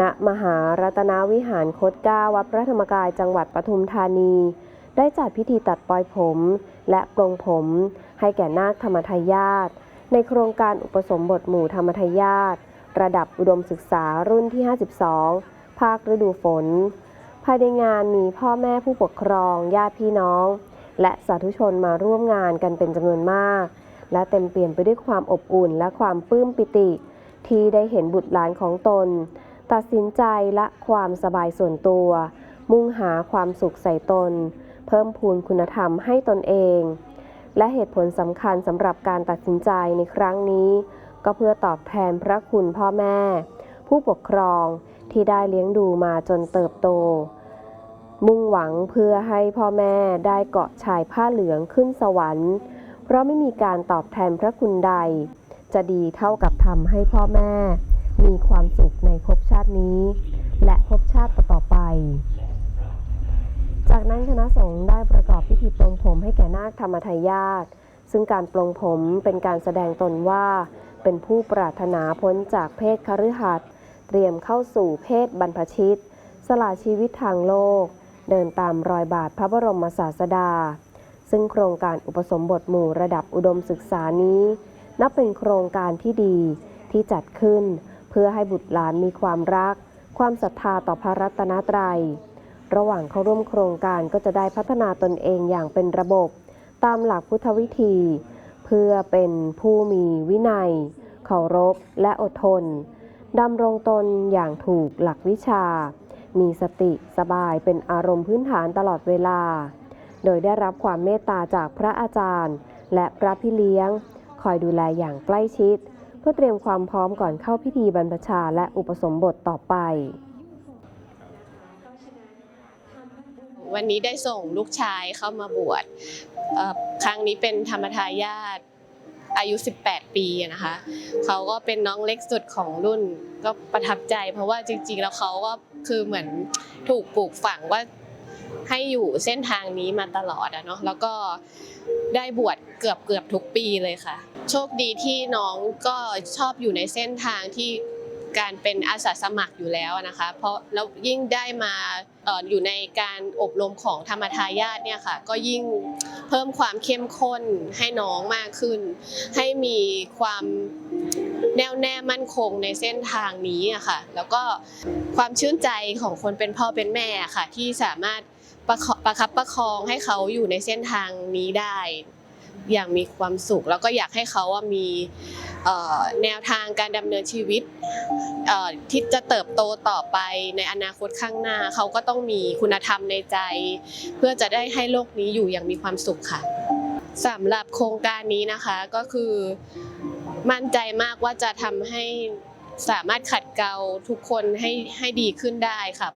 ณมหารัตนวิหารคดก้าวัดพระธรรมกายจังหวัดปทุมธานี ได้จัดพิธีตัดปลอยผม และปลงผม ให้แก่นาคธรรมทายาทในโครงการอุปสมบทหมู่ธรรมทายาทระดับอุดมศึกษารุ่นที่ 52 ภาคฤดูฝน ภายในงานมีพ่อแม่ผู้ปกครองญาติพี่น้อง และสาธุชนมาร่วมงานกันเป็นจำนวนมาก และเต็มเปลี่ยนไปด้วยความอบอุ่นและความปลื้มปิติ ที่ได้เห็นบุตรหลานของตน ตัดสินใจละความสบายส่วนตัว มุ่งหาความสุขใส่ตน เพิ่มพูนคุณธรรมให้ตนเอง และเหตุผลสำคัญสำหรับการตัดสินใจในครั้งนี้ ก็เพื่อตอบแทนพระคุณพ่อแม่ ผู้ปกครองที่ได้เลี้ยงดูมาจนเติบโต มุ่งหวังเพื่อให้พ่อแม่ได้เกาะชายผ้าเหลืองขึ้นสวรรค์ เพราะไม่มีการตอบแทนพระคุณใด จะดีเท่ากับทำให้พ่อแม่ มีความสุขในภพชาตินี้ และภพชาติต่อไป จากนั้นคณะสงฆ์ได้ประกอบพิธีปลงผมให้แก่นาคธรรมทายาทซึ่งการปลงผมเป็นการแสดงตนว่า เป็นผู้ปรารถนาพ้นจากเพศคฤหัสถ์เตรียมเข้าสู่เพศบรรพชิต สละชีวิตทางโลก เดินตามรอยบาทพระบรมศาสดา ซึ่งโครงการอุปสมบทหมู่ระดับอุดมศึกษานี้ นับเป็นโครงการที่ดีที่จัดขึ้น เพื่อให้บุตรหลานมีความรัก ความศรัทธาต่อพระรัตนตรัย ระหว่างเข้าร่วมโครงการก็จะได้พัฒนาตนเองอย่างเป็นระบบ ตามหลักพุทธวิธี เพื่อเป็นผู้มีวินัย เคารพ และอดทนดำรงตนอย่างถูกหลักวิชา มีสติสบายเป็นอารมณ์พื้นฐานตลอดเวลา โดยได้รับความเมตตาจากพระอาจารย์ และพระพี่เลี้ยง คอยดูแลอย่างใกล้ชิด เพื่อเตรียมความพร้อมก่อนเข้าพิธีบรรพชาและอุปสมบทต่อไป วันนี้ได้ส่งลูกชายเข้ามาบวชครั้งนี้เป็นธรรมทายาทอายุ 18 ปีนะคะเขาก็เป็นน้องเล็กสุดของรุ่นก็ประทับใจ เพราะว่าจริง ๆ แล้วเขาก็คือเหมือนถูกปลูกฝังว่าให้อยู่เส้นทางนี้มาตลอดอะเนาะแล้วก็ได้บวชเกือบเกือบทุกปีเลยค่ะ โชคดีที่น้องก็ชอบอยู่ในเส้นทางที่การเป็นอาสาสมัครอยู่แล้วนะคะ เพราะแล้วยิ่งได้มาอยู่ในการอบรมของธรรมทายาทเนี่ยค่ะ ก็ยิ่งเพิ่มความเข้มข้นให้น้องมากขึ้น ให้มีความแน่วแน่มั่นคงในเส้นทางนี้อะค่ะ แล้วก็ความชื่นใจของคนเป็นพ่อเป็นแม่ค่ะ ที่สามารถประคับประคองให้เขาอยู่ในเส้นทางนี้ได้ อย่างมีความสุข แล้วก็อยากให้เขาอะมีแนวทางการดำเนินชีวิตที่จะเติบโตต่อไปในอนาคตข้างหน้า เขาก็ต้องมีคุณธรรมในใจ เพื่อจะได้ให้โลกนี้อยู่อย่างมีความสุขค่ะสำหรับโครงการนี้นะคะก็คือมั่นใจมากว่าจะทำให้สามารถขัดเกลาทุกคนให้ให้ดีขึ้นได้ค่ะ